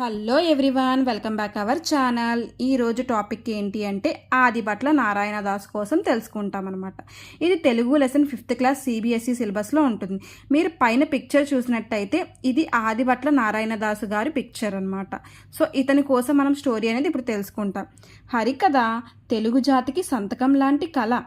Hello everyone welcome back our channel. ఈరోజు topic ఏంటి అంటే ఆదిభట్ల నారాయణ దాస్ కోసం తెలుసుకుంటాం అనమాట ఇది Telugu lesson fifth class CBSE సిలబస్లో ఉంటుంది. మీరు పైన పిక్చర్ చూసినట్టయితే ఇది ఆదిభట్ల నారాయణ దాసు గారి పిక్చర్ అనమాట సో ఇతని కోసం మనం స్టోరీ అనేది ఇప్పుడు తెలుసుకుంటాం. హరికథ తెలుగు జాతికి సంతకం లాంటి కళ.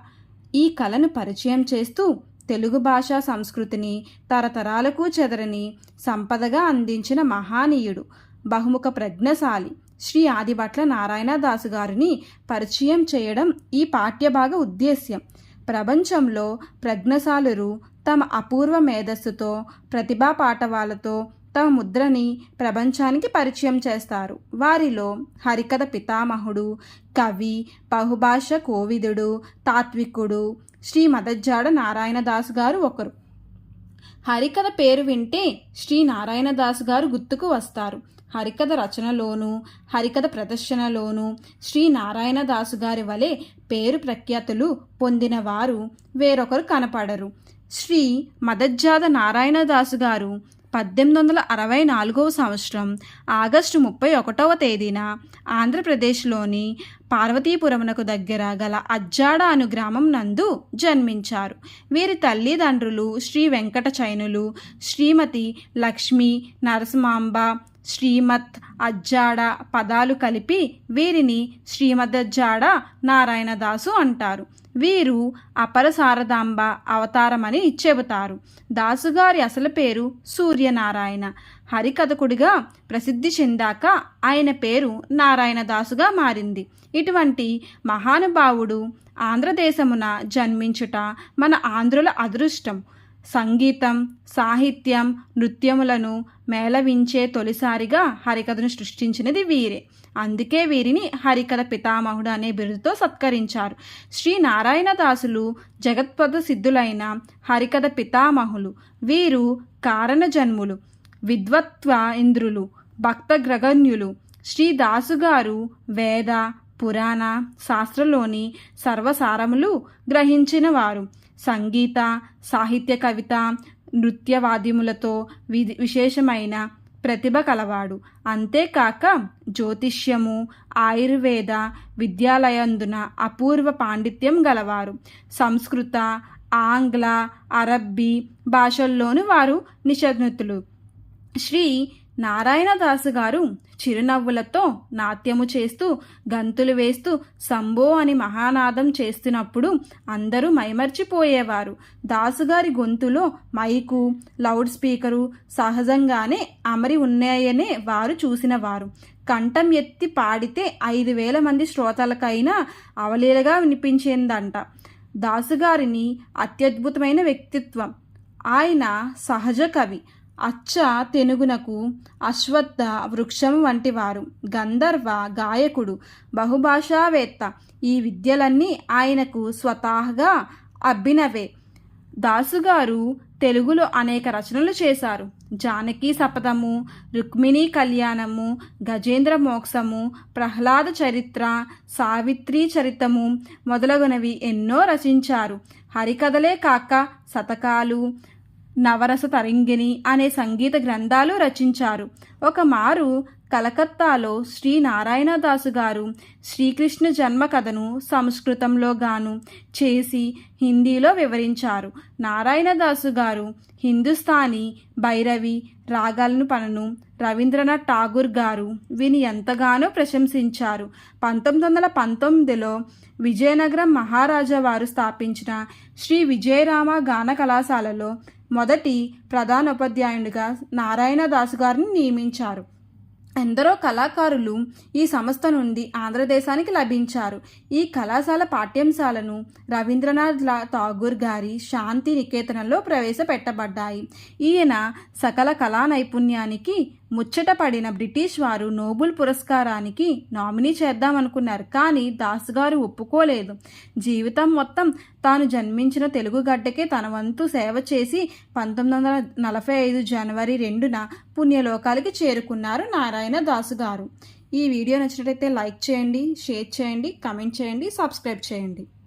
ఈ కళను పరిచయం చేస్తూ తెలుగు భాషా సంస్కృతిని తరతరాలకు చెదరని సంపదగా అందించిన మహానీయుడు. బహుముఖ ప్రజ్ఞశాలి. శ్రీ ఆదిభట్ల నారాయణదాసు గారిని పరిచయం చేయడం ఈ పాఠ్యభాగ ఉద్దేశ్యం. ప్రపంచంలో ప్రజ్ఞశాలురు తమ అపూర్వ మేధస్సుతో ప్రతిభా పాఠవాలతో తమ ముద్రని ప్రపంచానికి పరిచయం చేస్తారు. వారిలో హరికథ పితామహుడు కవి బహుభాష కోవిదుడు తాత్వికుడు శ్రీ మదజ్జాడ నారాయణదాసు గారు ఒకరు. హరికథ పేరు వింటే శ్రీ నారాయణదాసు గారు గుర్తుకు వస్తారు. హరికథ రచనలోను హరికథ ప్రదర్శనలోను శ్రీ నారాయణదాసు గారి వలె పేరు ప్రఖ్యాతులు పొందిన వారు వేరొకరు కనపడరు. శ్రీ మదజ్జాద నారాయణదాసు గారు పద్దెనిమిది వందల అరవై నాలుగవ సంవత్సరం ఆగస్టు ముప్పై ఒకటవ తేదీన ఆంధ్రప్రదేశ్లోని పార్వతీపురమునకు దగ్గర గల అజ్జాడ అను గ్రామం నందు జన్మించారు. వీరి తల్లిదండ్రులు శ్రీ వెంకట చైనులు శ్రీమతి లక్ష్మి నరసింహాంబ శ్రీమత్ అజ్జాడ పదాలు కలిపి వీరిని శ్రీమదజ్జాడ నారాయణదాసు అంటారు. వీరు అపర శారదాంబ అవతారమని చెబుతారు. దాసుగారి అసలు పేరు సూర్యనారాయణ. హరికథకుడిగా ప్రసిద్ధి చెందాక ఆయన పేరు నారాయణ దాసుగా మారింది. ఇటువంటి మహానుభావుడు ఆంధ్రదేశమున జన్మించుట మన ఆంధ్రుల అదృష్టం. సంగీతం సాహిత్యం నృత్యములను మేళవించే తొలిసారిగా హరికథను సృష్టించినది వీరే. అందుకే వీరిని హరికథ పితామహుడు అనే బిరుదుతో సత్కరించారు. శ్రీ నారాయణదాసులు జగత్పద సిద్ధులైన హరికథ పితామహులు. వీరు కారణ జన్ములు విద్వత్వ ఇంద్రులు భక్త గ్రగణ్యులు శ్రీ దాసుగారు వేద పురాణ శాస్త్రలోని సర్వసారములు గ్రహించినవారు. సంగీత సాహిత్య కవిత నృత్యవాద్యములతో వి విశేషమైన ప్రతిభ కలవాడు. అంతేకాక జ్యోతిష్యము ఆయుర్వేద విద్యాలయందున అపూర్వ పాండిత్యం గలవారు. సంస్కృత ఆంగ్ల అరబ్బీ భాషల్లోనూ వారు నిషన్నుతులు శ్రీ నారాయణదాసు గారు చిరునవ్వులతో నాట్యము చేస్తూ గంతులు వేస్తూ సంబో అని మహానాదం చేస్తున్నప్పుడు అందరూ మైమర్చిపోయేవారు. దాసుగారి గొంతులో మైకు లౌడ్ స్పీకరు సహజంగానే అమరి ఉన్నాయనే వారు చూసినవారు. కంఠం ఎత్తి పాడితే ఐదు వేల మంది శ్రోతలకైనా అవలీలగా వినిపించిందంట. దాసుగారిని అత్యద్భుతమైన వ్యక్తిత్వం. ఆయన సహజ కవి. అచ్చ తెనుగునకు అశ్వత్థ వృక్షం వంటివారు. గంధర్వ గాయకుడు బహుభాషావేత్త. ఈ విద్యలన్నీ ఆయనకు స్వతహాగా అబ్బినవే దాసుగారు తెలుగులో అనేక రచనలు చేశారు. జానకి శపథము రుక్మిణీ కళ్యాణము గజేంద్ర మోక్షము ప్రహ్లాద చరిత్ర సావిత్రి చరితము మొదలగునవి ఎన్నో రచించారు. హరికథలే కాక శతకాలు నవరస తరంగిణి అనే సంగీత గ్రంథాలు రచించారు. ఒకమారు కలకత్తాలో శ్రీ నారాయణదాసు గారు శ్రీకృష్ణ జన్మ కథను సంస్కృతంలో గాను చేసి హిందీలో వివరించారు. నారాయణదాసు గారు హిందుస్థానీ భైరవి రాగాలను పనను రవీంద్రనాథ్ ఠాగూర్ గారు విని ఎంతగానో ప్రశంసించారు. పంతొమ్మిది వందల పంతొమ్మిదిలో విజయనగరం మహారాజా వారు స్థాపించిన శ్రీ విజయరామ గాన కళాశాలలో మొదటి ప్రధానోపాధ్యాయునిగా నారాయణదాసు గారిని నియమించారు. ఎందరో కళాకారులు ఈ సంస్థ నుండి ఆంధ్రదేశానికి లభించారు. ఈ కళాశాల పాఠ్యాంశాలను రవీంద్రనాథ్ ఠాగూర్ గారి శాంతి నికేతనంలో ప్రవేశపెట్టబడ్డాయి. ఈయన సకల కళా నైపుణ్యానికి ముచ్చటపడిన బ్రిటిష్ వారు నోబుల్ పురస్కారానికి నామినీ చేద్దామనుకున్నారు కానీ దాస్ గారు ఒప్పుకోలేదు. జీవితం మొత్తం తాను జన్మించిన తెలుగు గడ్డకే తన వంతు సేవ చేసి పంతొమ్మిది వందల నలభై ఐదు జనవరి రెండున పుణ్యలోకాలకి చేరుకున్నారు నారాయణ దాసు గారు ఈ వీడియో నచ్చినట్లయితే లైక్ చేయండి షేర్ చేయండి కమెంట్ చేయండి సబ్స్క్రైబ్ చేయండి.